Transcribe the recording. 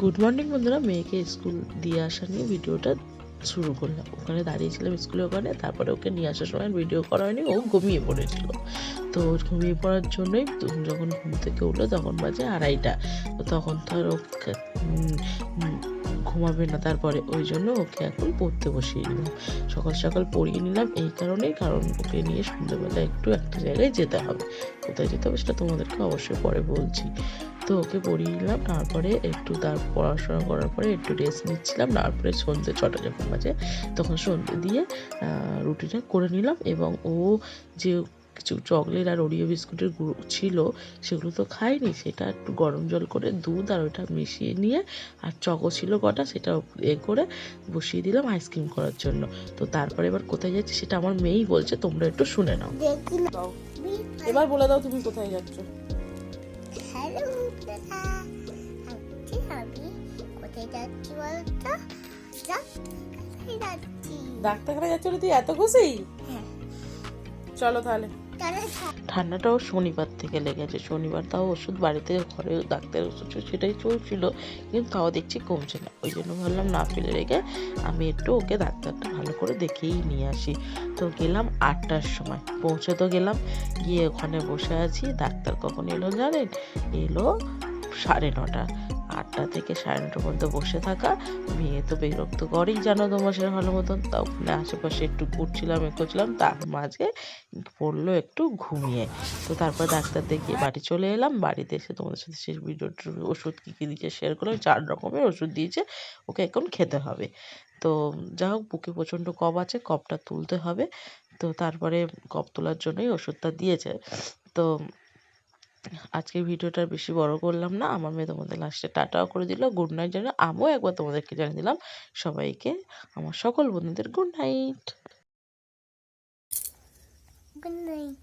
Good morning বন্ধুরা, মেয়েকে school দিয়ে আসা নিয়ে ভিডিওটা শুরু করলাম। ওখানে দাঁড়িয়েছিলাম স্কুলে ওখানে, তারপরে ওকে নিয়ে আসার সময় ভিডিও করা হয়নি, ও ঘুমিয়ে পড়েছিল। তো ঘুমিয়ে পড়ার জন্যই যখন ঘুম থেকে উঠল তখন বাজে আড়াইটা। তো তখন তো আর ওকে ঘুমাবে না, তারপরে ওই জন্য ওকে এখন পড়তে বসিয়ে নিলাম সকাল সকাল পড়িয়ে নিলাম এই কারণেই, কারণ ওকে নিয়ে সন্ধ্যেবেলা একটু একটা জায়গায় যেতে হবে। কোথায় যেতে হবে সেটা তোমাদেরকে অবশ্যই পরে বলছি। তো ওকে পড়িয়ে নিলাম তারপরে একটু তার পড়াশোনা করার পরে একটু রেস্ট নিচ্ছিলাম। তারপরে সন্ধ্যে ছটা যখন বাজে তখন সন্ধ্যে দিয়ে রুটিটা করে নিলাম এবং ও যে কিছু চকলেট আর ওরিও বিস্কুটের গুঁড়ো ছিল সেগুলো তো খাইনি সেটা একটু গরম জল করে দুধ আর ওটা মিশিয়ে নিয়ে আর চকো ছিল কটা সেটা এ করে বসিয়ে দিলাম আইসক্রিম করার জন্য। তো তারপরে এবার কোথায় যাচ্ছি সেটা আমার মেয়েই বলছে তোমরা একটু শুনে নাও। এবার বলে দাও তুমি কোথায় যাচ্ছ। হ্যালো দাদা আজকে আমি কোথায় যাচ্ছি বলতো ডাক্তারখানায় যাচ্ছি ডাক্তারখানা যাচ্ছ তুই এত খুশি? হ্যাঁ। চলো তাহলে। ঠান্ডাটাও শনিবার থেকে লেগেছে। শনিবার তাও ওষুধ বাড়িতে ঘরে ডাক্তার ওষুধ সেটাই চলছিল, কিন্তু তাও দেখছি কমছে না। ওই জন্য ভাবলাম, না ফেলে রেখে আমি একটু ওকে ডাক্তারটা ভালো করে দেখেই নিয়ে আসি। তো গেলাম আটটার সময়, পৌঁছে তো গেলাম, গিয়ে ওখানে বসে আছি, ডাক্তার কখন এলো জানেন? এলো সাড়ে নটা। আটটা থেকে সাড়ে নটা পর্যন্ত বসে থাকা। মেয়ে তো বিরক্ত করেই জানো তোমার সেটা ভালো মতন। তা ওখানে আশেপাশে একটু ঘুরছিলাম, এ করছিলাম, তার মাঝে পড়ল একটু ঘুমিয়ে। তো তারপর ডাক্তার দেখিয়ে বাড়ি চলে এলাম। বাড়িতে এসে তোমাদের সাথে শেষ ভিডিওটার ওষুধ কী কী দিয়েছে শেয়ার করলাম। চার রকমের ওষুধ দিয়েছে, ওকে এখন খেতে হবে। তো যা হোক, বুকে প্রচণ্ড কফ আছে, কফটা তুলতে হবে। তো তারপরে কফ তোলার জন্যই ওষুধটা দিয়েছে। তো আজকের ভিডিওটা বেশি বড় করলাম না। আমার মেয়ে তোমাদের লাস্টে টাটাও করে দিল। গুড নাইট জানিয়ে আমিও একবার তোমাদেরকে জানিয়ে দিলাম। সবাইকে, আমার সকল বন্ধুদের গুড নাইট গুড নাইট